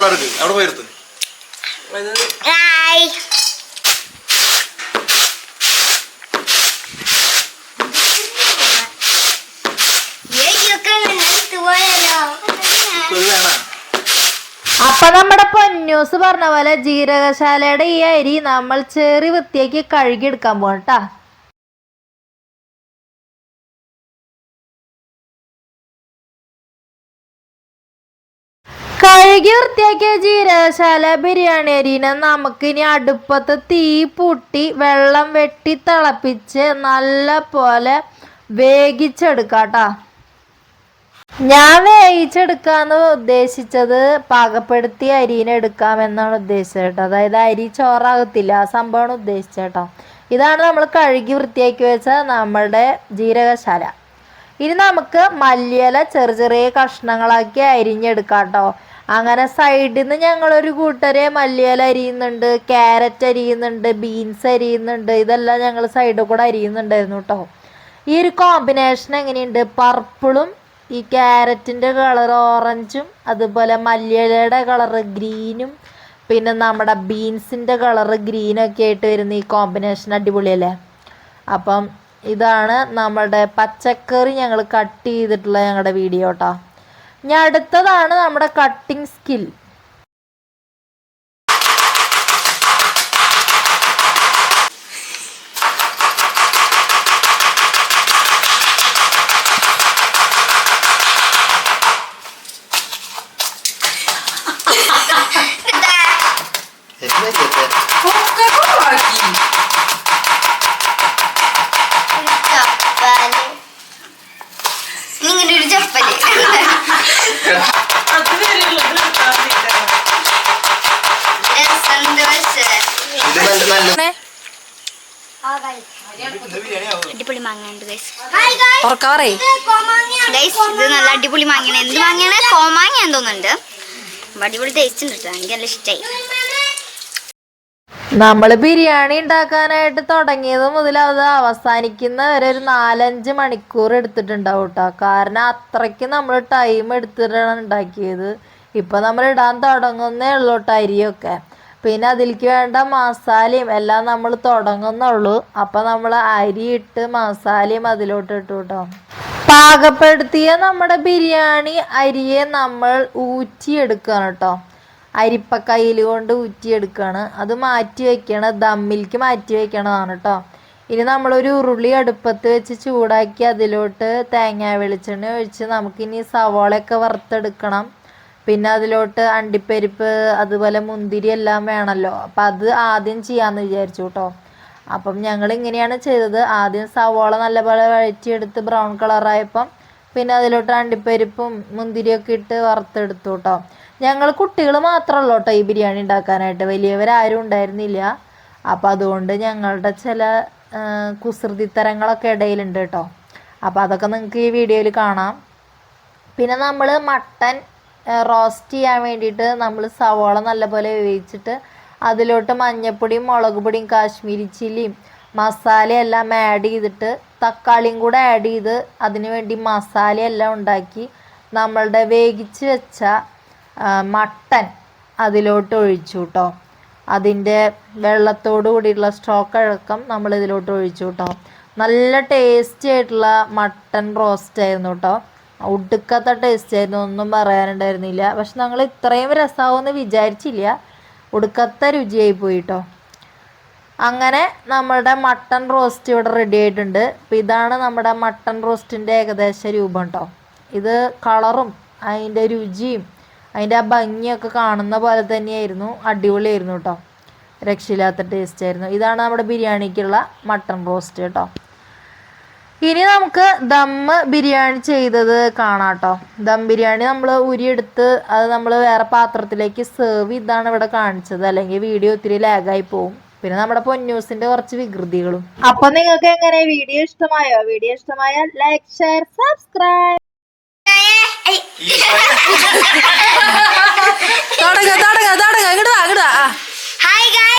അവിടെ പോയിരുത്ത് അപ്പൊ നമ്മുടെ പൊന്നൂസ് പറഞ്ഞ പോലെ ജീരകശാലയുടെ ഈ അരി നമ്മൾ ചെറി വൃത്തിയാക്കി കഴുകിയെടുക്കാൻ പോകട്ടാ കഴുകി വൃത്തിയാക്കിയ ജീരകശാല ബിരിയാണി അരിനെ നമുക്ക് ഇനി അടുപ്പത്ത് തീ പൂട്ടി വെള്ളം വെട്ടി തിളപ്പിച്ച് നല്ല പോലെ വേഗിച്ചെടുക്കാട്ടാ ഞാൻ വേവിച്ചെടുക്കാന്ന് ഉദ്ദേശിച്ചത് പാകപ്പെടുത്തി അരിനെ എടുക്കാമെന്നാണ് ഉദ്ദേശിച്ചത്. കേട്ടോ അതായത് അരി ചോറാകത്തില്ല. ആ സംഭവമാണ് ഉദ്ദേശിച്ചത് കേട്ടോ. ഇതാണ് നമ്മൾ കഴുകി വൃത്തിയാക്കി വെച്ച നമ്മളുടെ ജീരകശാല. ഇനി നമുക്ക് മല്ലിയില ചെറിയ ചെറിയ കഷ്ണങ്ങളാക്കി അരിഞ്ഞെടുക്കാം കേട്ടോ. അങ്ങനെ സൈഡിൽ നിന്ന് ഞങ്ങളൊരു കൂട്ടരെ മല്ലിയില അരിയുന്നുണ്ട് ക്യാരറ്റ് അരിയുന്നുണ്ട് ബീൻസ് അരിയുന്നുണ്ട് ഇതെല്ലാം ഞങ്ങൾ സൈഡിൽ കൂടെ അരിയുന്നുണ്ടായിരുന്നു കേട്ടോ ഈ ഒരു കോമ്പിനേഷൻ എങ്ങനെയുണ്ട്? പർപ്പിളും ഈ ക്യാരറ്റിന്റെ കളർ ഓറഞ്ചും അതുപോലെ മല്ലിയിലയുടെ കളറ് ഗ്രീനും പിന്നെ നമ്മുടെ ബീൻസിന്റെ കളറ് ഗ്രീനൊക്കെ ആയിട്ട് വരുന്ന ഈ കോമ്പിനേഷൻ അടിപൊളിയല്ലേ? അപ്പം ഇതാണ് നമ്മുടെ പച്ചക്കറി ഞങ്ങൾ കട്ട് ചെയ്തിട്ടുള്ള ഞങ്ങളുടെ വീഡിയോ കേട്ടോ ഇനി അടുത്തതാണ് നമ്മുടെ കട്ടിങ് സ്കിൽ നിങ്ങളുടെ ഒരു ചപ്പൽ സന്തോഷം ഇത് നല്ല നല്ല അടിപൊളി മാങ്ങയുണ്ട് ഗൈസ് തുറക്കാറേ. ഗൈസ് ഇത് നല്ല അടിപൊളി മാങ്ങയാണ്. എന്ത് മാങ്ങയാണ്? കോമാങ്ങയാന്ന് തോന്നുന്നുണ്ട്. അടിപൊളി ടേസ്റ്റ് ഉണ്ട് കേട്ടോ. എനിക്ക് നല്ല ഇഷ്ടമായി നമ്മൾ ബിരിയാണി ഉണ്ടാക്കാനായിട്ട് തുടങ്ങിയത് മുതൽ അത് അവസാനിക്കുന്ന വരെ ഒരു നാലഞ്ച് മണിക്കൂർ എടുത്തിട്ടുണ്ടാവും കേട്ടോ കാരണം അത്രയ്ക്ക് നമ്മൾ ടൈം എടുത്തിട്ടാണ് ഉണ്ടാക്കിയത്. ഇപ്പം നമ്മൾ ഇടാൻ തുടങ്ങുന്നേ ഉള്ളൂട്ടോ അരിയൊക്കെ. പിന്നെ അതിലേക്ക് വേണ്ട മസാലയും എല്ലാം നമ്മൾ തുടങ്ങുന്നുള്ളൂ. അപ്പം നമ്മൾ അരി ഇട്ട് മസാലയും അതിലോട്ട് ഇട്ടു കേട്ടോ പാകപ്പെടുത്തിയ നമ്മുടെ ബിരിയാണി അരിയെ നമ്മൾ ഊറ്റിയെടുക്കണം കേട്ടോ അരിപ്പക്കയിൽ കൊണ്ട് ഊറ്റിയെടുക്കുകയാണ് അത് മാറ്റി വയ്ക്കണം ദമ്മിലേക്ക് മാറ്റി വയ്ക്കണതാണ് കേട്ടോ ഇനി നമ്മളൊരു ഉരുളി അടുപ്പത്ത് വെച്ച് ചൂടാക്കി അതിലോട്ട് തേങ്ങ വെളിച്ചെണ്ണ ഒഴിച്ച് നമുക്കിനി സവാളയൊക്കെ വറുത്തെടുക്കണം. പിന്നെ അതിലോട്ട് അണ്ടിപ്പരിപ്പ് അതുപോലെ മുന്തിരി എല്ലാം വേണമല്ലോ അപ്പം അത് ആദ്യം ചെയ്യാമെന്ന് വിചാരിച്ചു കേട്ടോ അപ്പം ഞങ്ങൾ ഇങ്ങനെയാണ് ചെയ്തത്. ആദ്യം സവോള നല്ലപോലെ വഴറ്റിയെടുത്ത് ബ്രൗൺ കളറായപ്പം പിന്നെ അതിലോട്ട് അണ്ടിപ്പരിപ്പും മുന്തിരിയൊക്കെ ഇട്ട് വറുത്തെടുത്തു കേട്ടോ ഞങ്ങൾ കുട്ടികൾ മാത്രമല്ലോ കേട്ടോ ഈ ബിരിയാണി ഉണ്ടാക്കാനായിട്ട്. വലിയവരാരും ഉണ്ടായിരുന്നില്ല. അപ്പോൾ അതുകൊണ്ട് ഞങ്ങളുടെ ചില കുസൃതിത്തരങ്ങളൊക്കെ ഇടയിലുണ്ട് കേട്ടോ അപ്പോൾ അതൊക്കെ നിങ്ങൾക്ക് ഈ വീഡിയോയിൽ കാണാം. പിന്നെ നമ്മൾ മട്ടൻ റോസ്റ്റ് ചെയ്യാൻ വേണ്ടിയിട്ട് നമ്മൾ സവോള നല്ലപോലെ വേവിച്ചിട്ട് അതിലോട്ട് മഞ്ഞപ്പൊടിയും മുളക് പൊടിയും കാശ്മീരി ചില്ലിയും മസാലയെല്ലാം ആഡ് ചെയ്തിട്ട് തക്കാളിയും കൂടെ ആഡ് ചെയ്ത് അതിന് വേണ്ടി മസാലയെല്ലാം ഉണ്ടാക്കി നമ്മളുടെ വേവിച്ച് വെച്ച മട്ടൻ അതിലോട്ട് ഒഴിച്ചു കേട്ടോ അതിന്റെ വെള്ളത്തോട് കൂടിയിട്ടുള്ള സ്റ്റോക്ക് അഴക്കം നമ്മൾ ഇതിലോട്ട് ഒഴിച്ചു കേട്ടോ നല്ല ടേസ്റ്റി ആയിട്ടുള്ള മട്ടൻ റോസ്റ്റ് ആയിരുന്നു കേട്ടോ ഒടുക്കത്തെ ടേസ്റ്റ് ആയിരുന്നു ഒന്നും പറയാനുണ്ടായിരുന്നില്ല. പക്ഷെ ഞങ്ങൾ ഇത്രയും രസമാവുമെന്ന് വിചാരിച്ചില്ല. ഒടുക്കത്തെ രുചിയായി പോയി അങ്ങനെ നമ്മുടെ മട്ടൺ റോസ്റ്റ് ഇവിടെ റെഡി ആയിട്ടുണ്ട്. അപ്പോൾ ഇതാണ് നമ്മുടെ മട്ടൺ റോസ്റ്റിന്റെ ഏകദേശ രൂപം കേട്ടോ ഇത് കളറും അതിന്റെ രുചിയും അതിന്റെ ആ ഭംഗിയൊക്കെ കാണുന്ന പോലെ തന്നെയായിരുന്നു. അടിപൊളിയായിരുന്നു കേട്ടോ രക്ഷയില്ലാത്ത ടേസ്റ്റ് ആയിരുന്നു. ഇതാണ് നമ്മുടെ ബിരിയാണിക്കുള്ള മട്ടൺ റോസ്റ്റ് കേട്ടോ ഇനി നമുക്ക് ദം ബിരിയാണി ചെയ്തത് കാണാം കേട്ടോ ദം ബിരിയാണി നമ്മൾ ഉരിയെടുത്ത് അത് നമ്മൾ വേറെ പാത്രത്തിലേക്ക് സെർവ് ചെയ്താണ് ഇവിടെ കാണിച്ചത്. അല്ലെങ്കിൽ വീഡിയോ ഒത്തിരി ലാഗായി പോകും പിന്നെ നമ്മുടെ പൊന്നൂസിന്റെ കുറച്ച് വികൃതികളും. അപ്പൊ നിങ്ങൾക്ക് എങ്ങനെ? വീഡിയോ ഇഷ്ടമായോ? വീഡിയോ ഇഷ്ടമായാൽ ലൈക്ക് ഷെയർ സബ്സ്ക്രൈബ് തുടങ്ങ തുടങ്ങ തുടങ്ങ. ഇങ്ങോട്ട് ഇങ്ങോട്ട്